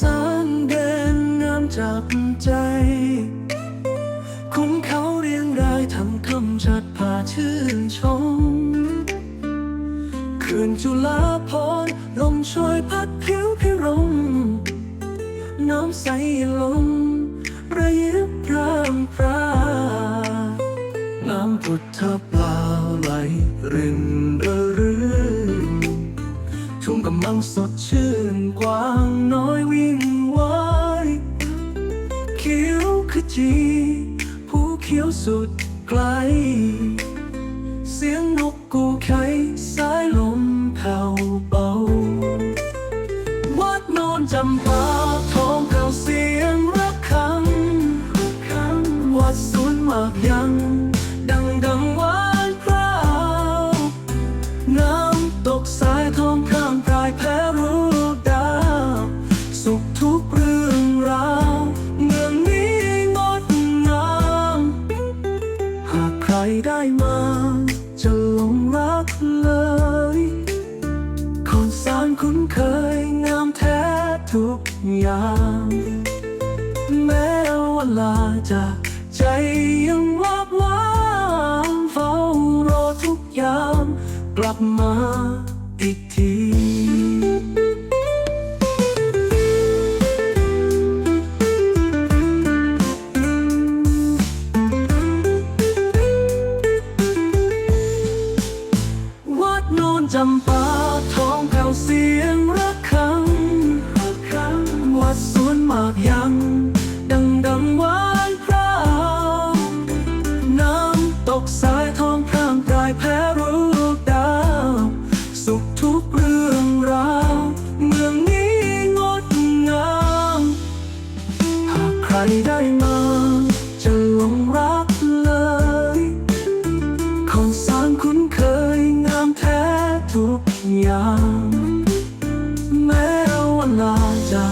สามเดือนน้ำจับใจ คุณเขาเรียงรายทำคำชัดพาชื่นชมคืนจุฬาพรลมช่วยพัดผิวพิรม น้ำใสลมระยิบรามพราน้ำพุทธเปล่าไหลรินระรื่นทุ่งกำลังสดชื่นกว้าง ขียวสุดไกล เสียงนกกูไขสายลมแผ่วเบา วัดโนนจำปาทองเก่าเสียงรักคำวัดสวนมากยัง ดังดังวานพราวน้ำตกส ได้มา จะหลงรักเลยคนสารคุ้นเคยงามแท้ทุกอย่าง แม้เวลาจากใจยังวับว้างเฝ้ารอทุกยามกลับมา จำปาทองแผ่วเสียงรักคำวัดสวนหมากยัง ดังดังวานพราวน้ำตกสายทองพรางปลายแพ้รู้ดาว สุขทุกเรื่องราว เมืองนี้งดงาม หากใครได้มา ทุกอย่างแม้เวลาจะ